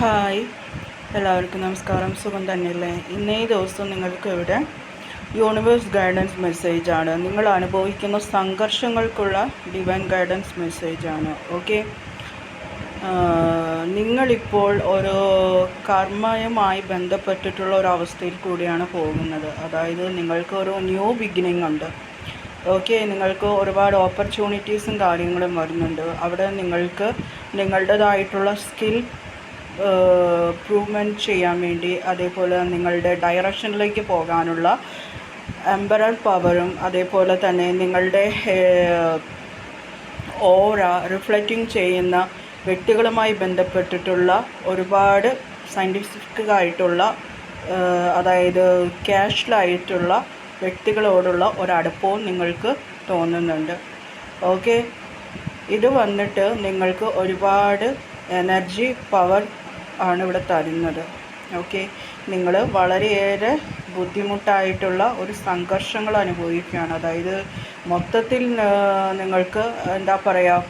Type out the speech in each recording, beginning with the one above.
Hi. എല്ലാവർക്കും നമസ്കാരം. സുഖം തന്നെയല്ലേ? ഇന്നേ ദിവസം നിങ്ങൾക്ക് ഇവിടെ യൂണിവേഴ്സ് ഗൈഡൻസ് മെസ്സേജാണ് നിങ്ങൾ അനുഭവിക്കുന്ന സംഘർഷങ്ങൾക്കുള്ള ഡിവൈൻ ഗൈഡൻസ് മെസ്സേജാണ് ഓക്കെ നിങ്ങളിപ്പോൾ ഒരു കർമ്മയുമായി ബന്ധപ്പെട്ടിട്ടുള്ള ഒരു അവസ്ഥയിൽ കൂടിയാണ് പോകുന്നത്. അതായത് നിങ്ങൾക്ക് ഒരു ന്യൂ ബിഗിനിങ് ഉണ്ട്. ഓക്കെ നിങ്ങൾക്ക് ഒരുപാട് ഓപ്പർച്യൂണിറ്റീസും കാര്യങ്ങളും വരുന്നുണ്ട്. അവിടെ നിങ്ങൾക്ക് നിങ്ങളുടേതായിട്ടുള്ള സ്കിൽ പ്രൂവ്മെന്റ് ചെയ്യാൻ വേണ്ടി അതേപോലെ നിങ്ങളുടെ ഡയറക്ഷനിലേക്ക് പോകാനുള്ള എംബറൽ പവറും അതേപോലെ തന്നെ നിങ്ങളുടെ ഓറ റിഫ്ലക്റ്റിംഗ് ചെയ്യുന്ന വ്യക്തികളുമായി ബന്ധപ്പെട്ടിട്ടുള്ള ഒരുപാട് സയന്റിഫിക് ആയിട്ടുള്ള അതായത് ക്യാഷ്വലായിട്ടുള്ള വ്യക്തികളോടുള്ള ഒരടുപ്പവും നിങ്ങൾക്ക് തോന്നുന്നുണ്ട്. ഓക്കെ ഇത് വന്നിട്ട് നിങ്ങൾക്ക് ഒരുപാട് എനർജി പവർ ആണ് ഇവിടെ തരുന്നത്. ഓക്കെ? നിങ്ങൾ വളരെയേറെ ബുദ്ധിമുട്ടായിട്ടുള്ള ഒരു സംഘർഷങ്ങൾ അനുഭവിക്കുകയാണ്. അതായത് മൊത്തത്തിൽ നിങ്ങൾക്ക് എന്താ പറയുക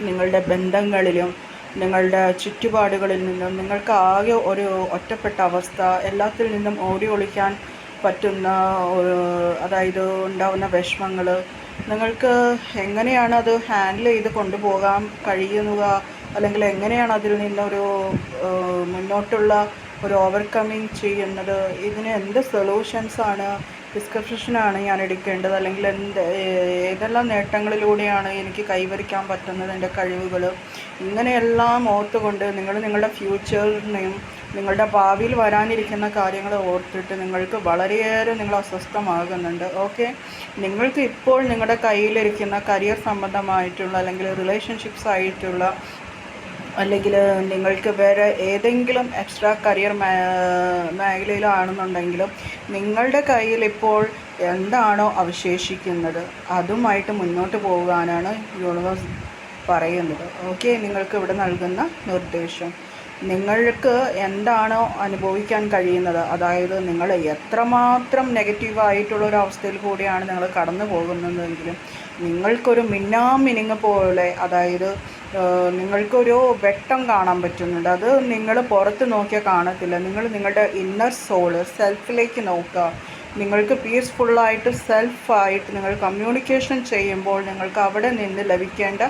നിങ്ങളുടെ ബന്ധങ്ങളിലും നിങ്ങളുടെ ചുറ്റുപാടുകളിൽ നിന്നും നിങ്ങൾക്ക് ആകെ ഒരു ഒറ്റപ്പെട്ട അവസ്ഥ എല്ലാത്തിൽ നിന്നും ഓടി ഒളിക്കാൻ പറ്റുന്ന അതായത് ഉണ്ടാവുന്ന വിഷമങ്ങൾ നിങ്ങൾക്ക് എങ്ങനെയാണ് അത് ഹാൻഡിൽ ചെയ്ത് കൊണ്ടുപോകാൻ കഴിയുക അല്ലെങ്കിൽ എങ്ങനെയാണ് അതിൽ നിന്നൊരു മുന്നോട്ടുള്ള ഒരു ഓവർകമ്മിങ് ചെയ്യുന്നത്? ഇതിന് എന്ത് സൊല്യൂഷൻസാണ് ഡിസ്ക്രിപ്ഷനാണ് ഞാൻ എടുക്കേണ്ടത്. അല്ലെങ്കിൽ എന്ത് ഏതെല്ലാം നേട്ടങ്ങളിലൂടെയാണ് എനിക്ക് കൈവരിക്കാൻ പറ്റുന്നത് എന്റെ കഴിവുകൾ? ഇങ്ങനെയെല്ലാം ഓർത്തുകൊണ്ട് നിങ്ങൾ നിങ്ങളുടെ ഫ്യൂച്ചറിനെയും നിങ്ങളുടെ ഭാവിയിൽ വരാനിരിക്കുന്ന കാര്യങ്ങൾ ഓർത്തിട്ട് നിങ്ങൾക്ക് വളരെയേറെ നിങ്ങൾ അസ്വസ്ഥമാകുന്നുണ്ട്. ഓക്കെ നിങ്ങൾക്ക് ഇപ്പോൾ നിങ്ങളുടെ കയ്യിലിരിക്കുന്ന കരിയർ സംബന്ധമായിട്ടുള്ള അല്ലെങ്കിൽ റിലേഷൻഷിപ്സ് ആയിട്ടുള്ള അല്ലെങ്കിൽ നിങ്ങൾക്ക് വേറെ ഏതെങ്കിലും എക്സ്ട്രാ കരിയർ മേഖലയിലാണെന്നുണ്ടെങ്കിലും നിങ്ങളുടെ കയ്യിൽ ഇപ്പോൾ എന്താണോ അവശേഷിക്കുന്നത് അതുമായിട്ട് മുന്നോട്ട് പോകാനാണ് യൂണിവേഴ്സ് പറയുന്നത്. ഓക്കെ നിങ്ങൾക്ക് ഇവിടെ നൽകുന്ന നിർദ്ദേശം. നിങ്ങൾക്ക് എന്താണോ അനുഭവിക്കാൻ കഴിയുന്നത് അതായത് നിങ്ങൾ എത്രമാത്രം നെഗറ്റീവായിട്ടുള്ള ഒരു അവസ്ഥയിൽ കൂടിയാണ് നിങ്ങൾ കടന്നു പോകുന്നതെങ്കിലും നിങ്ങൾക്കൊരു മിന്നാമിനിങ് പോലെ അതായത് നിങ്ങൾക്കൊരു വെട്ടം കാണാൻ പറ്റുന്നുണ്ട്. അത് നിങ്ങൾ പുറത്ത് നോക്കിയാൽ കാണത്തില്ല. നിങ്ങൾ നിങ്ങളുടെ ഇന്നർ സോൾ സെൽഫിലേക്ക് നോക്കുക. നിങ്ങൾക്ക് പീസ്ഫുള്ളായിട്ട് സെൽഫായിട്ട് നിങ്ങൾ കമ്മ്യൂണിക്കേഷൻ ചെയ്യുമ്പോൾ നിങ്ങൾക്ക് അവിടെ നിന്ന് ലഭിക്കേണ്ട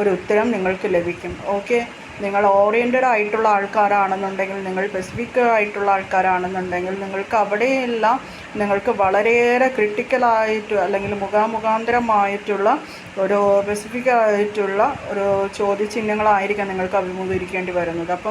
ഒരു ഉത്തരം നിങ്ങൾക്ക് ലഭിക്കും. ഓക്കെ നിങ്ങൾ ഓറിയന്റഡ് ആയിട്ടുള്ള ആൾക്കാരാണെന്നുണ്ടെങ്കിൽ നിങ്ങൾ സ്പെസിഫിക് ആയിട്ടുള്ള ആൾക്കാരാണെന്നുണ്ടെങ്കിൽ നിങ്ങൾക്ക് അവിടെയെല്ലാം നിങ്ങൾക്ക് വളരെയേറെ ക്രിട്ടിക്കലായിട്ട് അല്ലെങ്കിൽ മുഖാമുഖാന്തരമായിട്ടുള്ള ഒരു സ്പെസിഫിക്കായിട്ടുള്ള ഒരു ചോദ്യചിഹ്നങ്ങളായിരിക്കാം നിങ്ങൾക്ക് അഭിമുഖീകരിക്കേണ്ടി വരുന്നത്. അപ്പം